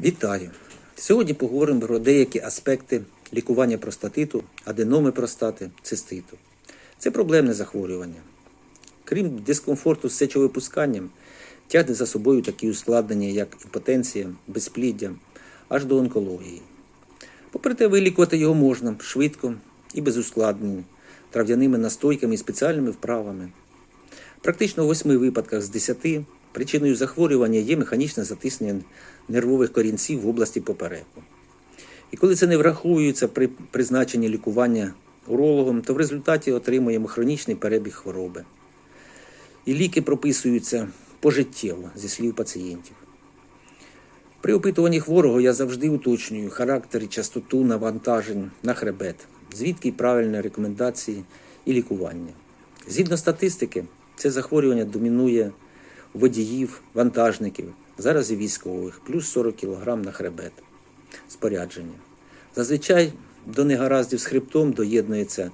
Вітаю! Сьогодні поговоримо про деякі аспекти лікування простатиту, аденоми простати, циститу. Це проблемне захворювання. Крім дискомфорту з сечовипусканням, тягне за собою такі ускладнення, як імпотенція, безпліддя, аж до онкології. Попри те, вилікувати його можна швидко і без ускладнень, трав'яними настойками і спеціальними вправами. Практично у 8 випадках з 10 причиною захворювання є механічне затиснення нервових корінців в області попереку. І коли це не враховується при призначенні лікування урологом, то в результаті отримуємо хронічний перебіг хвороби. І ліки прописуються пожиттєво зі слів пацієнтів. При опитуванні хворого я завжди уточнюю характер і частоту навантажень на хребет, звідки правильні рекомендації і лікування. Згідно статистики, це захворювання домінує водіїв, вантажників, зараз і військових, плюс 40 кг на хребет спорядження. Зазвичай до негараздів з хребтом доєднується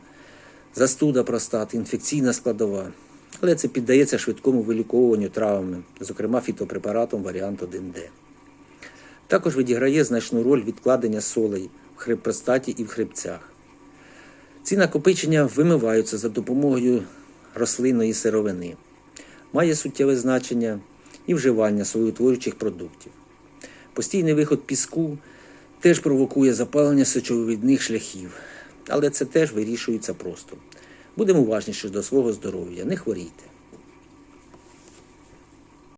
застуда простати, інфекційна складова, але це піддається швидкому виліковуванню травмами, зокрема фітопрепаратом варіант 1D. Також відіграє значну роль відкладення солей в хребпростаті і в хребцях. Ці накопичення вимиваються за допомогою рослинної сировини. Має суттєве значення і вживання соєутворюючих продуктів. Постійний виход піску теж провокує запалення сечовидних шляхів, але це теж вирішується просто. Будемо уважніші до свого здоров'я, не хворійте.